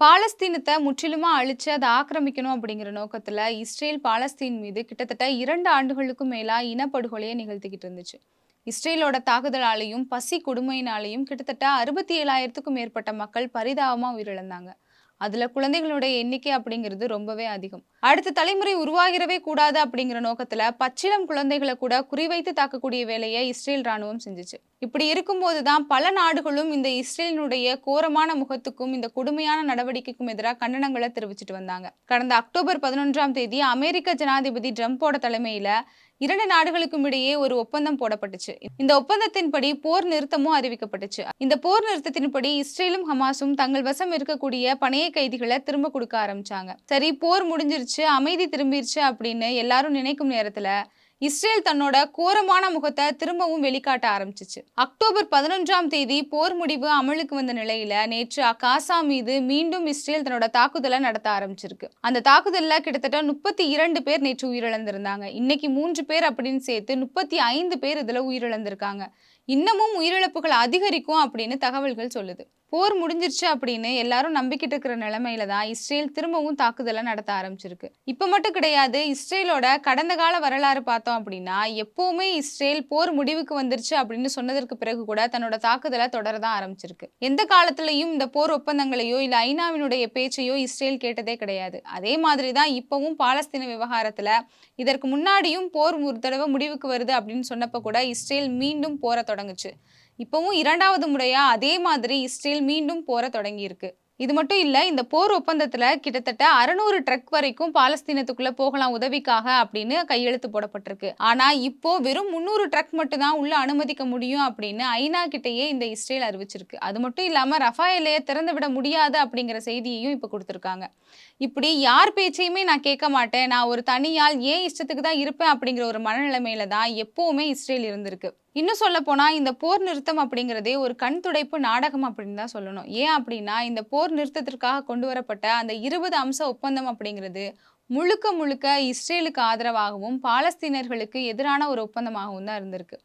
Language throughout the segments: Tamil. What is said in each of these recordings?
பாலஸ்தீனத்தை முற்றிலுமா அழிச்சு அதை ஆக்கிரமிக்கணும் அப்படிங்கிற நோக்கத்துல இஸ்ரேல் பாலஸ்தீன் மீது கிட்டத்தட்ட இரண்டு ஆண்டுகளுக்கும் மேலா இனப்படுகொலையை நிகழ்த்திக்கிட்டு இருந்துச்சு. இஸ்ரேலோட தாக்குதலாலையும் பசி கொடுமையினாலையும் கிட்டத்தட்ட அறுபத்தி ஏழாயிரத்துக்கும் மேற்பட்ட மக்கள் பரிதாபமா உயிரிழந்தாங்க. அதில் குழந்தைகளுடைய எண்ணிக்கை அப்படிங்கிறது ரொம்பவே அதிகம். அடுத்த தலைமுறை உருவாகிறவே கூடாது அப்படிங்கிற நோக்கத்தில் பச்சிளம் குழந்தைகளை கூட குறிவைத்து தாக்கக்கூடிய வேலையை இஸ்ரேல் ராணுவம் செஞ்சுச்சு. இப்படி இருக்கும்போது தான் பல நாடுகளும் இந்த இஸ்ரேலினுடைய கோரமான முகத்துக்கும் இந்த கொடுமையான நடவடிக்கைக்கும் எதிராக கண்டனங்களை தெரிவிச்சிட்டு வந்தாங்க. கடந்த அக்டோபர் பதினொன்றாம் தேதி அமெரிக்க ஜனாதிபதி ட்ரம்ப்போட தலைமையில இரண்டு நாடுகளுக்கும் இடையே ஒரு ஒப்பந்தம் போடப்பட்டுச்சு. இந்த ஒப்பந்தத்தின்படி போர் நிறுத்தமும் அறிவிக்கப்பட்டுச்சு. இந்த போர் நிறுத்தத்தின்படி இஸ்ரேலும் ஹமாஸும் தங்கள் வசம் இருக்கக்கூடிய பணைய கைதிகளை திரும்ப கொடுக்க ஆரம்பிச்சாங்க. சரி போர் முடிஞ்சிருச்சு அமைதி திரும்பிருச்சு அப்படின்னு எல்லாரும் நினைக்கும் நேரத்துல இஸ்ரேல் தன்னோட கோரமான முகத்தை திரும்பவும் வெளிக்காட்ட ஆரம்பிச்சிச்சு. அக்டோபர் பதினொன்றாம் தேதி போர் முடிவு அமலுக்கு வந்த நிலையில நேற்று அகாசா மீது மீண்டும் இஸ்ரேல் தன்னோட தாக்குதலை நடத்த ஆரம்பிச்சிருக்கு. அந்த தாக்குதல்ல கிட்டத்தட்ட முப்பத்தி இரண்டு பேர் நேற்று உயிரிழந்திருந்தாங்க. இன்னைக்கு மூன்று பேர் அப்படின்னு சேர்த்து முப்பத்தி ஐந்து பேர் இதுல உயிரிழந்திருக்காங்க. இன்னமும் உயிரிழப்புகள் அதிகரிக்கும் அப்படின்னு தகவல்கள் சொல்லுது. போர் முடிஞ்சிருச்சு அப்படின்னு எல்லாரும் நம்பிக்கிட்டு இருக்கிற நிலைமையில தான் இஸ்ரேல் திரும்பவும் தாக்குதலை நடத்த ஆரம்பிச்சிருக்கு. இப்போ மட்டும் கிடையாது இஸ்ரேலோட கடந்த கால வரலாறு பார்த்தோம் அப்படின்னா எப்பவுமே இஸ்ரேல் போர் முடிவுக்கு வந்துருச்சு அப்படின்னு சொன்னதற்கு பிறகு கூட தன்னோட தாக்குதலை தொடரதான் ஆரம்பிச்சிருக்கு. எந்த காலத்திலையும் இந்த போர் ஒப்பந்தங்களையோ இல்லை ஐநாவினுடைய பேச்சையோ இஸ்ரேல் கேட்டதே கிடையாது. அதே மாதிரி தான் இப்பவும் பாலஸ்தீன விவகாரத்துல இதற்கு முன்னாடியும் போர் ஒரு தடவை முடிவுக்கு வருது அப்படின்னு சொன்னப்ப கூட இஸ்ரேல் மீண்டும் போரை தொடங்குச்சு. இப்பவும் இரண்டாவது முறையா அதே மாதிரி இஸ்ரேல் மீண்டும் போர தொடங்கியிருக்கு. இது மட்டும் இல்ல இந்த போர் ஒப்பந்தத்துல கிட்டத்தட்ட அறுநூறு ட்ரக் வரைக்கும் பாலஸ்தீனத்துக்குள்ள போகலாம் உதவிக்காக அப்படின்னு கையெழுத்து போடப்பட்டிருக்கு. ஆனா இப்போ வெறும் முந்நூறு ட்ரக் மட்டும் தான் உள்ள அனுமதிக்க முடியும் அப்படின்னு ஐநா கிட்டேயே இந்த இஸ்ரேல் அறிவிச்சிருக்கு. அது மட்டும் இல்லாம ரஃபா எல்லையை திறந்து விட முடியாது அப்படிங்கிற செய்தியையும் இப்ப கொடுத்துருக்காங்க. இப்படி யார் பேச்சையுமே நான் கேட்க மாட்டேன். நான் ஒரு தனியால் ஏன் இஷ்டத்துக்கு தான் இருப்பேன் அப்படிங்கிற ஒரு மனநிலைமையில தான் எப்பவுமே இஸ்ரேல் இருந்திருக்கு. இன்னும் சொல்ல போனால் இந்த போர் நிறுத்தம் அப்படிங்கிறதே ஒரு கண் துடைப்பு நாடகம் அப்படின்னு தான் சொல்லணும். ஏன் அப்படின்னா இந்த போர் நிறுத்தத்திற்காக கொண்டு வரப்பட்ட அந்த இருபது அம்ச ஒப்பந்தம் அப்படிங்கிறது முழுக்க முழுக்க இஸ்ரேலுக்கு ஆதரவாகவும் பாலஸ்தீனர்களுக்கு எதிரான ஒரு ஒப்பந்தமாகவும் தான் இருந்திருக்கு.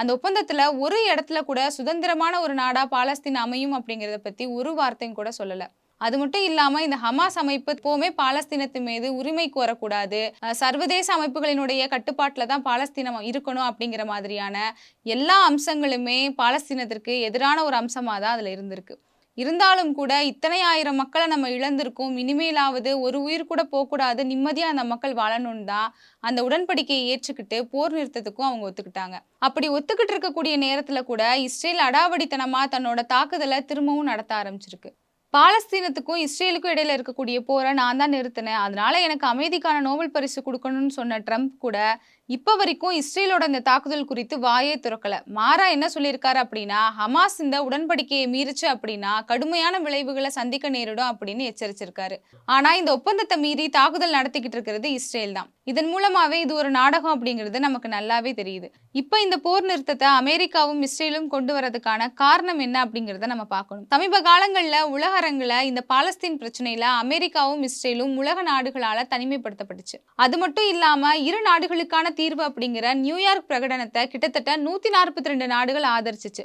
அந்த ஒப்பந்தத்தில் ஒரு இடத்துல கூட சுதந்திரமான ஒரு நாடாக பாலஸ்தீன் அமையும் அப்படிங்கிறத பற்றி ஒரு வார்த்தையும் கூட சொல்லலை. அது மட்டும் இல்லாம இந்த ஹமாஸ் அமைப்பு எப்பவுமே பாலஸ்தீனத்து மீது உரிமை கோரக்கூடாது. சர்வதேச அமைப்புகளினுடைய கட்டுப்பாட்டில் தான் பாலஸ்தீனம் இருக்கணும் அப்படிங்கிற மாதிரியான எல்லா அம்சங்களுமே பாலஸ்தீனத்திற்கு எதிரான ஒரு அம்சமாக தான் அதில் இருந்திருக்கு. இருந்தாலும் கூட இத்தனை ஆயிரம் மக்களை நம்ம இழந்திருக்கோம். இனிமேலாவது ஒரு உயிர் கூட போகக்கூடாது. நிம்மதியாக அந்த மக்கள் வாழணும்னு தான் அந்த உடன்படிக்கையை ஏற்றுக்கிட்டு போர் நிறுத்தத்துக்கும் அவங்க ஒத்துக்கிட்டாங்க. அப்படி ஒத்துக்கிட்டு இருக்கக்கூடிய நேரத்தில் கூட இஸ்ரேல் அடாவடித்தனமாக தன்னோட தாக்குதலை திரும்பவும் நடத்த ஆரம்பிச்சிருக்கு. பாலஸ்தீனத்துக்கும் இஸ்ரேலுக்கும் இடையில இருக்கக்கூடிய போரை நான் தான் நிறுத்தினேன். அதனால எனக்கு அமைதிக்கான நோபல் பரிசு கொடுக்கணும்னு சொன்ன ட்ரம்ப் கூட இப்போ வரைக்கும் இஸ்ரேலோட இந்த தாக்குதல் குறித்து வாயே திறக்கல. மாறா என்ன சொல்லியிருக்காரு அப்படின்னா ஹமாஸ் இந்த உடன்படிக்கையை மீறிச்சு அப்படின்னா கடுமையான விளைவுகளை சந்திக்க நேரிடும் அப்படின்னு எச்சரிச்சிருக்காரு. ஆனா இந்த ஒப்பந்தத்தை மீறி தாக்குதல் நடத்திக்கிட்டு இருக்கிறது இஸ்ரேல் தான். இதன் மூலமாவே இது ஒரு நாடகம் அப்படிங்கிறது நமக்கு நல்லாவே தெரியுது. இப்போ இந்த போர் நிறுத்தத்தை அமெரிக்காவும் இஸ்ரேலும் கொண்டு வரதுக்கான காரணம் என்ன அப்படிங்கிறத நம்ம பார்க்கணும். சமீப காலங்கள்ல உலக இந்த பாலஸ்தீன் பிரச்சனையில அமெரிக்காவும் இஸ்ரேலும் உலக நாடுகளால தனிமைப்படுத்தப்பட்டுச்சு. அது மட்டும் இல்லாம இரு நாடுகளுக்கான தீர்வு அப்படிங்கிற நியூயார்க் பிரகடனத்தை கிட்டத்தட்ட நூத்தி நாற்பத்தி ரெண்டு நாடுகள் ஆதரிச்சிச்சு.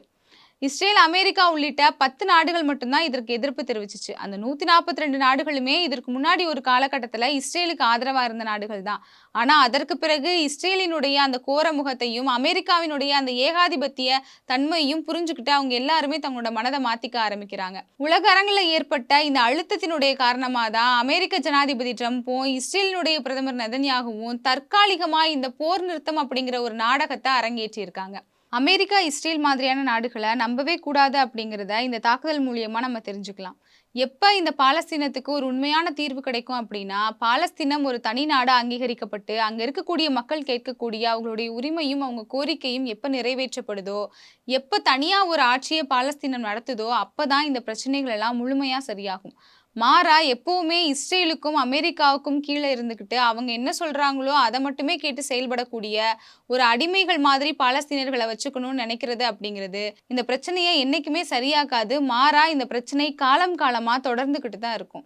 இஸ்ரேல் அமெரிக்கா உள்ளிட்ட பத்து நாடுகள் மட்டும்தான் இதற்கு எதிர்ப்பு தெரிவிச்சிச்சு. அந்த நூத்தி நாற்பத்தி ரெண்டு நாடுகளுமே இதற்கு முன்னாடி ஒரு காலகட்டத்தில் இஸ்ரேலுக்கு ஆதரவா இருந்த நாடுகள் தான். ஆனா அதற்கு பிறகு இஸ்ரேலினுடைய அந்த கோர முகத்தையும் அமெரிக்காவினுடைய அந்த ஏகாதிபத்திய தன்மையும் புரிஞ்சுக்கிட்டு அவங்க எல்லாருமே தங்களோட மனதை மாத்திக்க ஆரம்பிக்கிறாங்க. உலக அரங்கில் ஏற்பட்ட இந்த அழுத்தத்தினுடைய காரணமாக தான் அமெரிக்க ஜனாதிபதி ட்ரம்ப்பும் இஸ்ரேலினுடைய பிரதமர் நெதன்யாகவும் தற்காலிகமாக இந்த போர் நிறுத்தம் அப்படிங்கிற ஒரு நாடகத்தை அரங்கேற்றியிருக்காங்க. அமெரிக்கா இஸ்ரேல் மாதிரியான நாடுகளை நம்பவே கூடாது அப்படிங்கிறத இந்த தாக்குதல் மூலியமாக நம்ம தெரிஞ்சுக்கலாம். எப்போ இந்த பாலஸ்தீனத்துக்கு ஒரு உண்மையான தீர்வு கிடைக்கும் அப்படின்னா பாலஸ்தீனம் ஒரு தனி நாடாக அங்கீகரிக்கப்பட்டு அங்கே இருக்கக்கூடிய மக்கள் கேட்கக்கூடிய அவங்களுடைய உரிமையும் அவங்க கோரிக்கையும் எப்போ நிறைவேற்றப்படுதோ எப்போ தனியாக ஒரு ஆட்சியை பாலஸ்தீனம் நடத்துதோ அப்போ தான் இந்த பிரச்சனைகள் எல்லாம் முழுமையாக சரியாகும். மாறா எப்பவுமே இஸ்ரேலுக்கும் அமெரிக்காவுக்கும் கீழே இருந்துக்கிட்டு அவங்க என்ன சொல்றாங்களோ அதை மட்டுமே கேட்டு செயல்படக்கூடிய ஒரு அடிமைகள் மாதிரி பாலஸ்தீனர்களை வச்சுக்கணும்னு நினைக்கிறது அப்படிங்கிறது. இந்த பிரச்சனையை என்னைக்குமே சரியாக்காது. மாறா இந்த பிரச்சனை காலம் காலமா தொடர்ந்துக்கிட்டு தான் இருக்கும்.